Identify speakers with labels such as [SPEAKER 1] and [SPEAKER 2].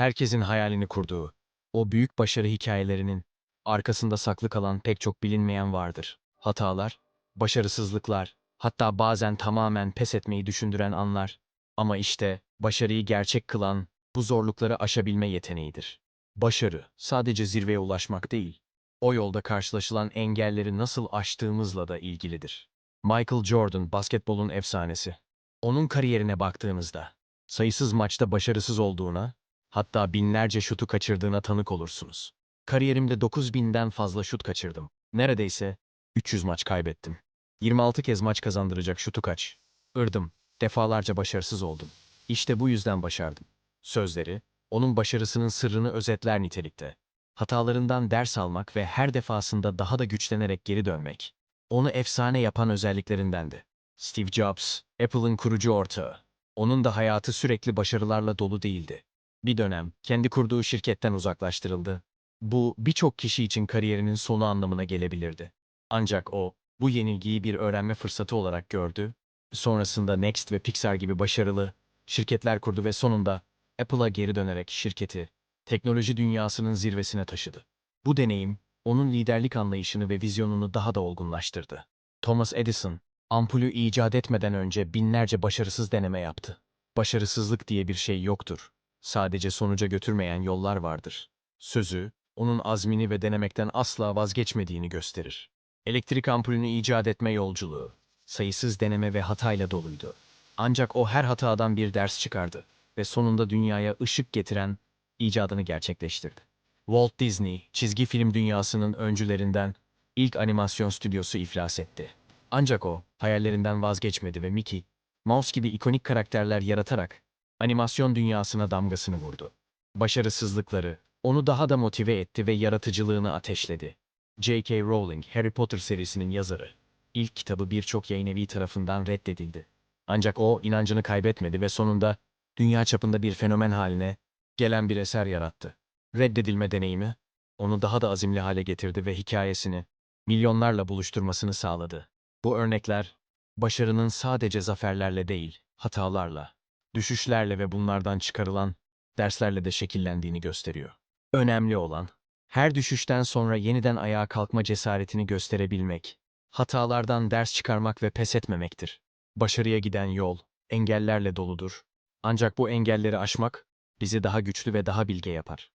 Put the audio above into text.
[SPEAKER 1] Herkesin hayalini kurduğu, o büyük başarı hikayelerinin arkasında saklı kalan pek çok bilinmeyen vardır. Hatalar, başarısızlıklar, hatta bazen tamamen pes etmeyi düşündüren anlar. Ama işte başarıyı gerçek kılan bu zorlukları aşabilme yeteneğidir. Başarı sadece zirveye ulaşmak değil, o yolda karşılaşılan engelleri nasıl aştığımızla da ilgilidir. Michael Jordan basketbolun efsanesi. Onun kariyerine baktığınızda sayısız maçta başarısız olduğuna, hatta binlerce şutu kaçırdığına tanık olursunuz. Kariyerimde 9000'den fazla şut kaçırdım. Neredeyse 300 maç kaybettim. 26 kez maç kazandıracak şutu kaç. Irdım, defalarca başarısız oldum. İşte bu yüzden başardım. Sözleri, onun başarısının sırrını özetler nitelikte. Hatalarından ders almak ve her defasında daha da güçlenerek geri dönmek. Onu efsane yapan özelliklerindendi. Steve Jobs, Apple'ın kurucu ortağı. Onun da hayatı sürekli başarılarla dolu değildi. Bir dönem kendi kurduğu şirketten uzaklaştırıldı. Bu birçok kişi için kariyerinin sonu anlamına gelebilirdi. Ancak o bu yenilgiyi bir öğrenme fırsatı olarak gördü. Sonrasında Next ve Pixar gibi başarılı şirketler kurdu ve sonunda Apple'a geri dönerek şirketi teknoloji dünyasının zirvesine taşıdı. Bu deneyim onun liderlik anlayışını ve vizyonunu daha da olgunlaştırdı. Thomas Edison, ampulü icat etmeden önce binlerce başarısız deneme yaptı. Başarısızlık diye bir şey yoktur. Sadece sonuca götürmeyen yollar vardır. Sözü, onun azmini ve denemekten asla vazgeçmediğini gösterir. Elektrik ampulünü icat etme yolculuğu, sayısız deneme ve hatayla doluydu. Ancak o her hatadan bir ders çıkardı ve sonunda dünyaya ışık getiren icadını gerçekleştirdi. Walt Disney, çizgi film dünyasının öncülerinden ilk animasyon stüdyosu iflas etti. Ancak o, hayallerinden vazgeçmedi ve Mickey, Mouse gibi ikonik karakterler yaratarak animasyon dünyasına damgasını vurdu. Başarısızlıkları, onu daha da motive etti ve yaratıcılığını ateşledi. J.K. Rowling, Harry Potter serisinin yazarı. İlk kitabı birçok yayınevi tarafından reddedildi. Ancak o inancını kaybetmedi ve sonunda dünya çapında bir fenomen haline gelen bir eser yarattı. Reddedilme deneyimi, onu daha da azimli hale getirdi ve hikayesini milyonlarla buluşturmasını sağladı. Bu örnekler, başarının sadece zaferlerle değil, hatalarla, düşüşlerle ve bunlardan çıkarılan derslerle de şekillendiğini gösteriyor. Önemli olan, her düşüşten sonra yeniden ayağa kalkma cesaretini gösterebilmek, hatalardan ders çıkarmak ve pes etmemektir. Başarıya giden yol, engellerle doludur. Ancak bu engelleri aşmak, bizi daha güçlü ve daha bilge yapar.